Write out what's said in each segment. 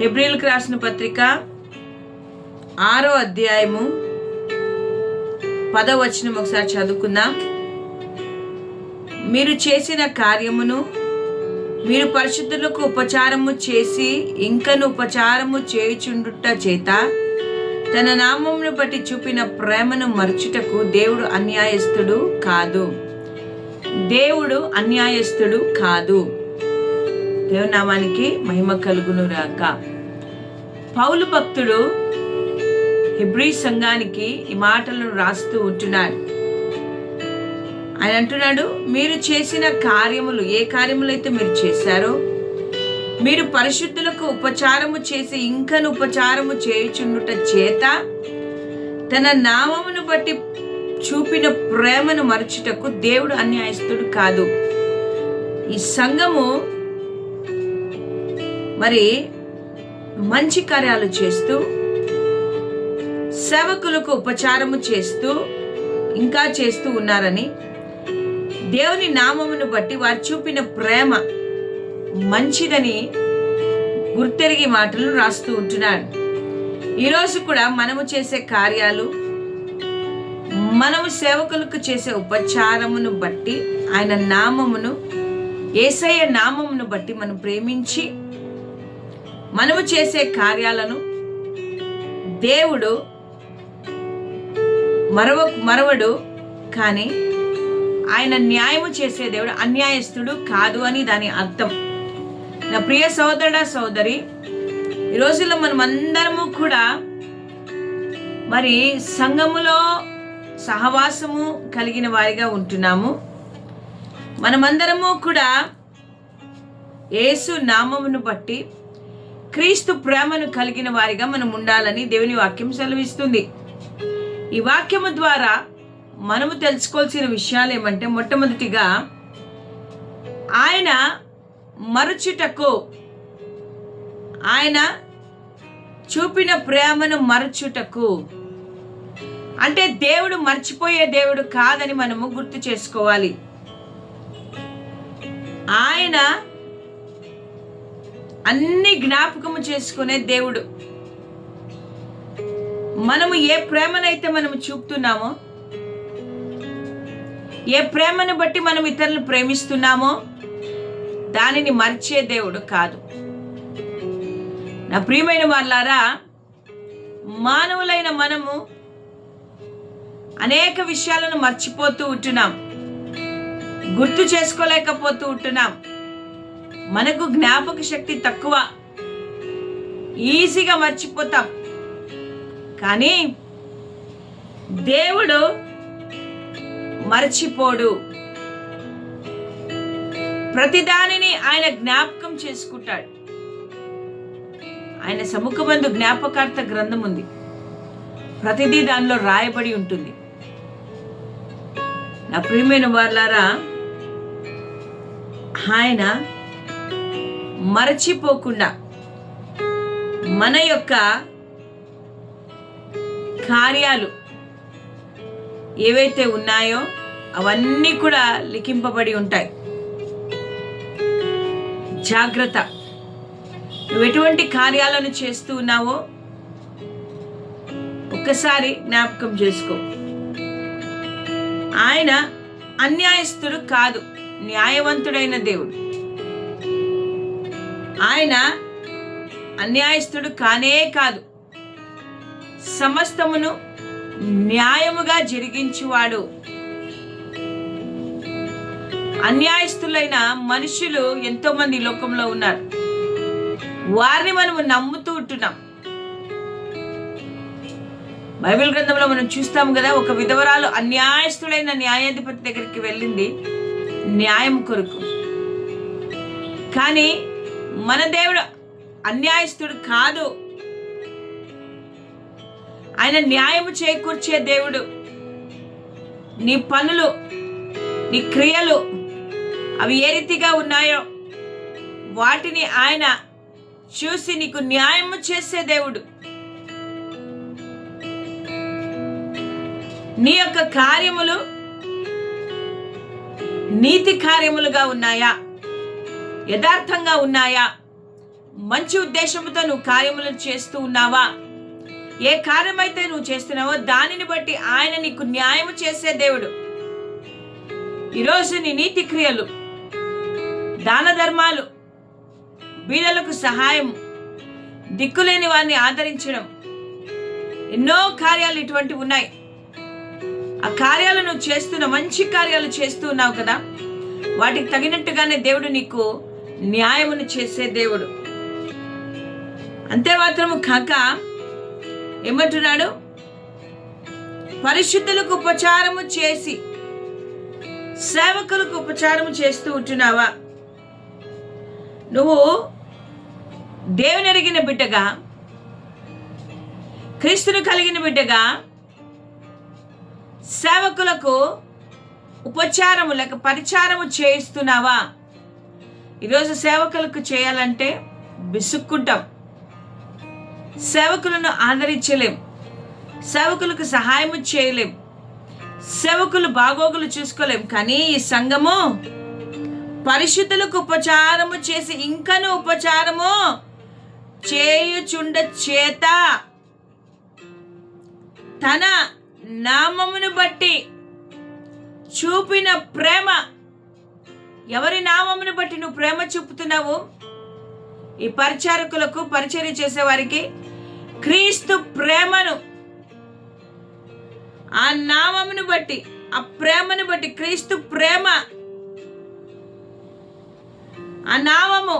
హెబ్రిల్కి రాసిన పత్రిక ఆరో అధ్యాయము పదవచనం ఒకసారి చదువుకుందాం. మీరు చేసిన కార్యమును మీరు పరిశుద్ధులకు ఉపచారము చేసి ఇంకను ఉపచారము చేయుచుండుట చేత తన నామమును బట్టి చూపిన ప్రేమను మరచుటకు దేవుడు అన్యాయస్తుడు కాదు. దేవుడు అన్యాయస్తుడు కాదు. దేవునామానికి మహిమ కలుగును రాక పౌలు భక్తుడు హిబ్రీ సంఘానికి ఈ మాటలను రాస్తూ ఉంటున్నాడు. ఆయన అంటున్నాడు మీరు చేసిన కార్యములు ఏ కార్యములు అయితే మీరు చేశారో మీరు పరిశుద్ధులకు ఉపచారము చేసి ఇంకను ఉపచారము చేయుచుండుట చేత తన నామమును బట్టి చూపిన ప్రేమను మరచుటకు దేవుడు అన్యాయస్తుడు కాదు. ఈ సంఘము మరి మంచి కార్యాలు చేస్తూ సేవకులకు ఉపచారము చేస్తూ ఇంకా చేస్తూ ఉన్నారని దేవుని నామమును బట్టి వారు చూపిన ప్రేమ మంచిదని గుర్తెరిగి మాటలు రాస్తూ ఉంటున్నాడు. ఈరోజు కూడా మనము చేసే కార్యాలు మనము సేవకులకు చేసే ఉపచారమును బట్టి ఆయన నామమును ఏసయ్య నామమును బట్టి మనం ప్రేమించి మనము చేసే కార్యాలను దేవుడు మరవ మరవడు కానీ ఆయన న్యాయము చేసే దేవుడు అన్యాయస్తుడు కాదు అని దాని అర్థం. నా ప్రియ సోదరుడ సోదరి ఈ రోజుల్లో మనం అందరము కూడా మరి సంఘములో సహవాసము కలిగిన వారిగా ఉంటున్నాము. మనమందరము కూడా యేసు నామమును బట్టి క్రీస్తు ప్రేమను కలిగిన వారిగా మనం ఉండాలని దేవుని వాక్యం సెలవిస్తుంది. ఈ వాక్యము ద్వారా మనము తెలుసుకోవాల్సిన విషయాలు ఏమంటే మొట్టమొదటిగా ఆయన మరచుటకు ఆయన చూపిన ప్రేమను మరచుటకు. అంటే దేవుడు మర్చిపోయే దేవుడు కాదని మనము గుర్తు చేసుకోవాలి. ఆయన అన్ని జ్ఞాపకము చేసుకునే దేవుడు. మనము ఏ ప్రేమనైతే మనం చూపుతున్నామో ఏ ప్రేమను బట్టి మనం ఇతరులను ప్రేమిస్తున్నామో దానిని మర్చే దేవుడు కాదు. నా ప్రియమైన వాళ్ళారా మానవులైన మనము అనేక విషయాలను మర్చిపోతూ ఉంటున్నాం. గుర్తు చేసుకోలేకపోతూ ఉంటున్నాం. మనకు జ్ఞాపక శక్తి తక్కువ. ఈజీగా మర్చిపోతాం. కానీ దేవుడు మర్చిపోడు. ప్రతిదానిని ఆయన జ్ఞాపకం చేసుకుంటాడు. ఆయన సముఖమందు జ్ఞాపకార్థ గ్రంథం ఉంది. ప్రతిదీ దానిలో రాయబడి ఉంటుంది. నా ప్రియమైన వాళ్ళారా ఆయన మరచిపోకుండా మన యొక్క కార్యాలు ఏవైతే ఉన్నాయో అవన్నీ కూడా లిఖింపబడి ఉంటాయి. జాగ్రత్త. నువ్వు ఎటువంటి కార్యాలను చేస్తూ ఉన్నావో ఒక్కసారి జ్ఞాపకం చేసుకో. ఆయన అన్యాయస్తుడు కాదు న్యాయవంతుడైన దేవుడు. ఆయన అన్యాయస్తుడు కానే కాదు. సమస్తమును న్యాయముగా జరిగించువాడు. అన్యాయస్తులైన మనుషులు ఎంతో మంది లోకంలో ఉన్నారు. వారిని మనము నమ్ముతూ ఉంటున్నాం. బైబిల్ గ్రంథంలో మనం చూస్తాం కదా ఒక విధవరాలు అన్యాయస్తుడైన న్యాయాధిపతి దగ్గరికి వెళ్ళింది న్యాయం కొరకు. కానీ మన దేవుడు అన్యాయస్తుడు కాదు. ఆయన న్యాయము చేకూర్చే దేవుడు. నీ పనులు నీ క్రియలు అవి ఏ రీతిగా ఉన్నాయో వాటిని ఆయన చూసి నీకు న్యాయము చేసే దేవుడు. నీ యొక్క కార్యములు నీతి కార్యములుగా ఉన్నాయా? యథార్థంగా ఉన్నాయా? మంచి ఉద్దేశంతో నువ్వు కార్యములను చేస్తూ ఉన్నావా? ఏ కార్యమైతే నువ్వు చేస్తున్నావో దానిని బట్టి ఆయన నీకు న్యాయం చేసే దేవుడు. ఈరోజు నీ నీతి క్రియలు దాన ధర్మాలు బీదలకు సహాయం దిక్కులేని వారిని ఆదరించడం. ఎన్నో కార్యాలు ఇటువంటివి ఉన్నాయి. ఆ కార్యాలు నువ్వు చేస్తున్న మంచి కార్యాలు చేస్తూ ఉన్నావు కదా? వాటికి తగినట్టుగానే దేవుడు నీకు న్యాయమును చేసే దేవుడు. అంతే మాత్రము కాక ఏమంటున్నాడు? పరిశుద్ధులకు ఉపచారము చేసి సేవకులకు ఉపచారము చేస్తూ ఉంటున్నావా? నువ్వు దేవుని ఎరిగిన బిడ్డగా క్రీస్తును కలిగిన బిడ్డగా సేవకులకు ఉపచారము లేక పరిచారము చేయిస్తున్నావా? ఈరోజు సేవకులకు చేయాలంటే విసుక్కుంటాం. సేవకులను ఆదరించలేం. సేవకులకు సహాయం చేయలేం. సేవకులు బాగోగులు చూసుకోలేం. కానీ ఈ సంఘము పరిశుద్ధులకు ఉపచారము చేసి ఇంకను ఉపచారము చేయుచుండ చేత తన నామమును బట్టి చూపిన ప్రేమ ఎవరి నామమును బట్టి నువ్వు ప్రేమ చూపుతున్నావు ఈ పరిచారకులకు పరిచర్య చేసేవారికి క్రీస్తు ప్రేమను ఆ నామమును బట్టి ఆ ప్రేమను బట్టి క్రీస్తు ప్రేమ ఆ నామము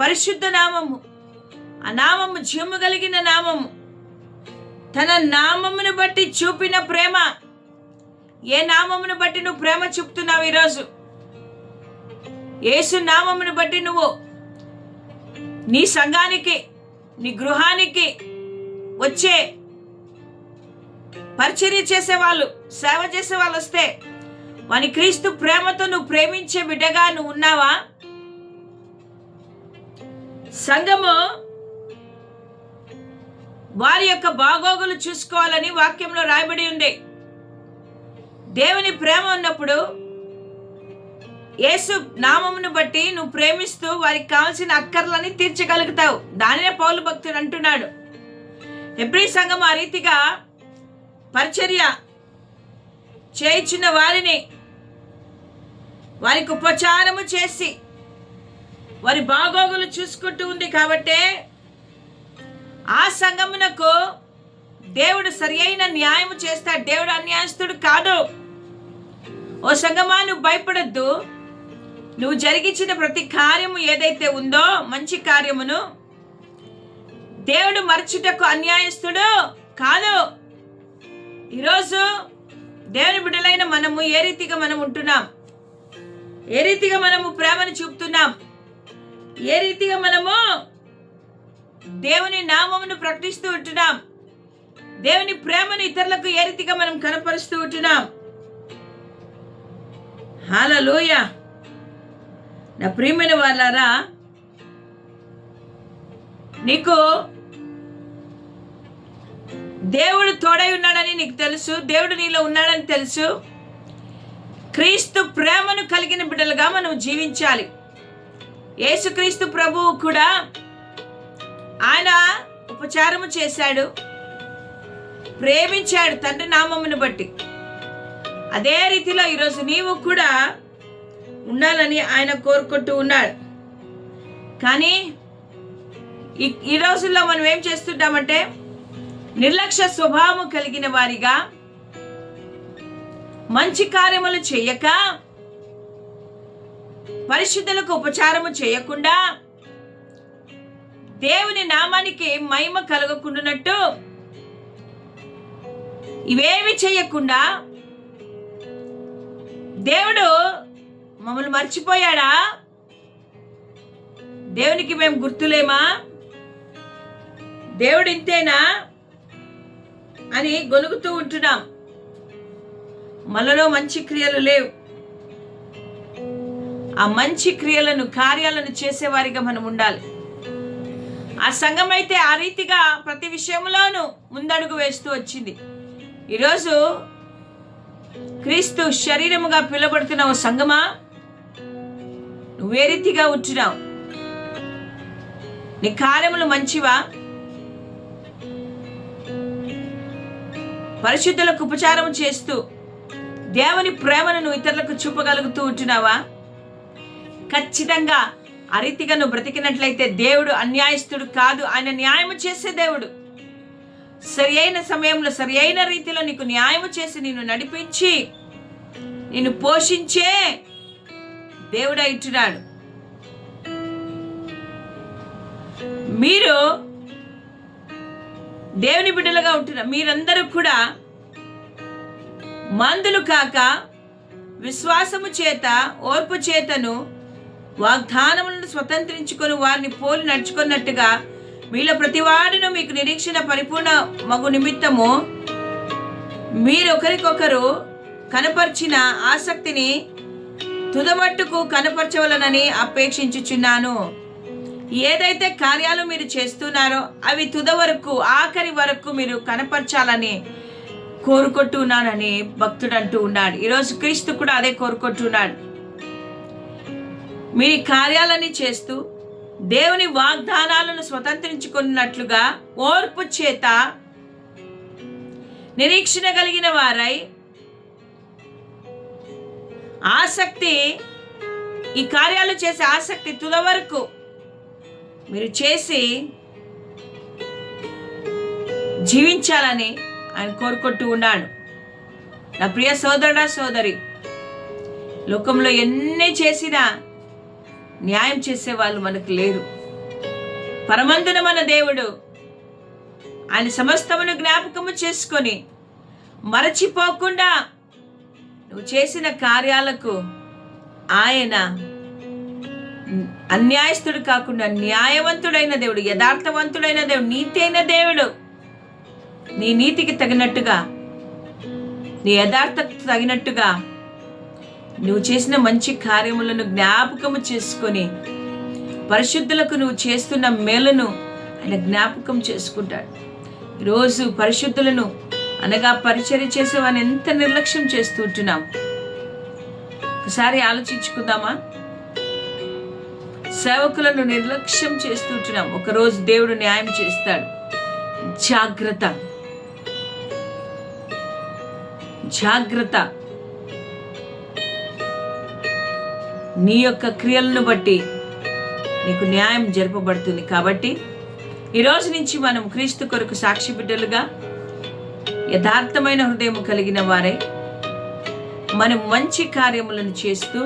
పరిశుద్ధ నామము ఆ నామము జీవము కలిగిన నామము తన నామమును బట్టి చూపిన ప్రేమ. ఏ నామమును బట్టి నువ్వు ప్రేమ చూపుతున్నావు ఈరోజు? యేసు నామమును బట్టి నువ్వు నీ సంఘానికి నీ గృహానికి వచ్చే పరిచర్య చేసేవాళ్ళు సేవ చేసే వాళ్ళు వస్తే వాని క్రీస్తు ప్రేమతో నువ్వు ప్రేమించే బిడ్డగా నువ్వు ఉన్నావా? సంఘము వారి యొక్క బాగోగులు చూసుకోవాలని వాక్యంలో రాయబడి ఉంది. దేవుని ప్రేమ ఉన్నప్పుడు యేసు నామమును బట్టి నువ్వు ప్రేమిస్తూ వారికి కావాల్సిన అక్కర్లని తీర్చగలుగుతావు. దానినే పౌలు భక్తుడు అంటున్నాడు. ఎబ్రి సంఘం ఆ రీతిగా పరిచర్య చేయించిన వారిని వారికి ఉపచారము చేసి వారి బాగోగులు చూసుకుంటూ ఉంది కాబట్టే ఆ సంఘమునకు దేవుడు సరి అయిన న్యాయం చేస్తాడు. దేవుడు అన్యాయస్తుడు కాదు. ఓ సంగమా నువ్వు భయపడద్దు. నువ్వు జరిగించిన ప్రతి కార్యము ఏదైతే ఉందో మంచి కార్యమును దేవుడు మరచుటకు అన్యాయస్తుడు కాదు. ఈరోజు దేవుని బిడ్డలైన మనము ఏ రీతిగా మనం ఉంటున్నాం? ఏ రీతిగా మనము ప్రేమను చూపుతున్నాం? ఏ రీతిగా మనము దేవుని నామమును ప్రకటిస్తూ ఉంటున్నాం? దేవుని ప్రేమను ఇతరులకు ఏ రీతిగా మనం కనపరుస్తూ ఉంటున్నాం? హాలలోయ నా ప్రియమైన వాళ్ళారా నీకు దేవుడు తోడై ఉన్నాడని నీకు తెలుసు దేవుడు నీలో ఉన్నాడని తెలుసు. క్రీస్తు ప్రేమను కలిగిన బిడ్డలుగా మనం జీవించాలి. యేసుక్రీస్తు ప్రభువు కూడా ఆయన ఉపచారము చేశాడు ప్రేమించాడు తండ్రి నామమును బట్టి. అదే రీతిలో ఈరోజు నీవు కూడా ఉండాలని ఆయన కోరుకుంటూ ఉన్నాడు. కానీ ఈ రోజుల్లో మనం ఏం చేస్తుంటామంటే నిర్లక్ష్య స్వభావం కలిగిన వారిగా మంచి కార్యములు చేయక పరిశుద్ధులకు ఉపచారము చేయకుండా దేవుని నామానికి మహిమ కలగకుండానట్టు ఇవేమి చేయకుండా దేవుడు మమ్మల్ని మర్చిపోయాడా? దేవునికి మేము గుర్తులేమా? దేవుడు ఇంతేనా అని గొలుగుతూ ఉంటున్నాం. మనలో మంచి క్రియలు లేవు. ఆ మంచి క్రియలను కార్యాలను చేసేవారిగా మనం ఉండాలి. ఆ సంఘం అయితే ఆ రీతిగా ప్రతి విషయంలోనూ ముందడుగు వేస్తూ వచ్చింది. ఈరోజు క్రీస్తు శరీరముగా పిలువబడుతున్న ఓ సంఘమా? నువ్వే రీతిగా ఉంటున్నావు నీ కార్యములు మంచివా? పరిశుద్ధులకు ఉపచారం చేస్తూ దేవుని ప్రేమను నువ్వు ఇతరులకు చూపగలుగుతూ ఉంటున్నావా? ఖచ్చితంగా ఆ రీతిగా నువ్వు బ్రతికినట్లయితే దేవుడు అన్యాయస్తుడు కాదు. ఆయన న్యాయము చేసే దేవుడు. సరి అయిన సమయంలో సరి అయిన రీతిలో నీకు న్యాయము చేసి నిన్ను నడిపించి నిన్ను పోషించే దేవుడు ఇచ్చినాడు మీరు దేవుని బిడ్డలుగా ఉంటున్న మీరందరూ కూడా మందులు కాక విశ్వాసము చేత ఓర్పు చేతను వాగ్దానములను స్వతంత్రించుకొని వారిని పోలి నడుచుకున్నట్టుగా మీలో ప్రతివాడును మీకు నిరీక్షణ పరిపూర్ణ మగు నిమిత్తము మీరు ఒకరికొకరు కనపరిచిన ఆసక్తిని తుదమట్టుకు కనపరచవలనని అపేక్షించుచున్నాను. ఏదైతే కార్యాలు మీరు చేస్తున్నారో అవి తుద వరకు ఆఖరి వరకు మీరు కనపరచాలని కోరుకుంటున్నానని భక్తుడు అంటూ ఉన్నాడు. ఈరోజు క్రీస్తు కూడా అదే కోరుకుంటున్నాడు. మీ కార్యాలని చేస్తూ దేవుని వాగ్దానాలను స్వతంత్రించుకున్నట్లుగా ఓర్పు చేత నిరీక్షణ కలిగిన వారై ఆసక్తి ఈ కార్యాలు చేసే ఆసక్తి తుల వరకు మీరు చేసి జీవించాలని ఆయన కోరుకుంటూ ఉన్నాడు. నా ప్రియ సోదరుడా సోదరి లోకంలో ఎన్ని చేసినా న్యాయం చేసే వాళ్ళు మనకు లేరు. పరమందున మన దేవుడు ఆయన సమస్తమును జ్ఞాపకము చేసుకొని మరచిపోకుండా నువ్వు చేసిన కార్యాలకు ఆయన అన్యాయస్తుడు కాకుండా న్యాయవంతుడైన దేవుడు యథార్థవంతుడైన దేవుడు నీతి అయిన దేవుడు. నీ నీతికి తగినట్టుగా నీ యథార్థ తగినట్టుగా నువ్వు చేసిన మంచి కార్యములను జ్ఞాపకము చేసుకొని పరిశుద్ధులకు నువ్వు చేస్తున్న మేలును ఆయన జ్ఞాపకం చేసుకుంటాడు. ఈరోజు పరిశుద్ధులను అనగా పరిచర్య చేసేవాడిని ఎంత నిర్లక్ష్యం చేస్తూ ఉంటున్నాం. ఒకసారి ఆలోచించుకుందామా? సేవకులను నిర్లక్ష్యం చేస్తూ ఉంటున్నాం. ఒకరోజు దేవుడు న్యాయం చేస్తాడు. జాగ్రత్త. జాగ్రత్త. నీ యొక్క క్రియలను బట్టి నీకు న్యాయం జరపబడుతుంది. కాబట్టి ఈ రోజు నుంచి మనం క్రీస్తు కొరకు సాక్షి బిడ్డలుగా యథార్థమైన హృదయం కలిగిన వారే. మనం మంచి కార్యములను చేస్తూ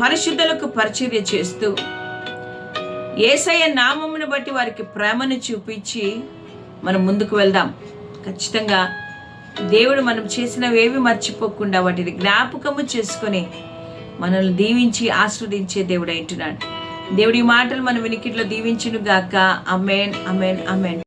పరిశుద్ధులకు పరిచర్య చేస్తూ ఏసయ్య నామమును బట్టి వారికి ప్రేమను చూపించి మనం ముందుకు వెళ్దాం. ఖచ్చితంగా దేవుడు మనం చేసినవేవి మర్చిపోకుండా వాటిని జ్ఞాపకము చేసుకొని మనల్ని దీవించి ఆస్వాదించే దేవుడు అంటున్నాడు దేవుడి మాటలు మన వినికిట్లో దీవించును గాక అమేన్ అమేన్ అమేన్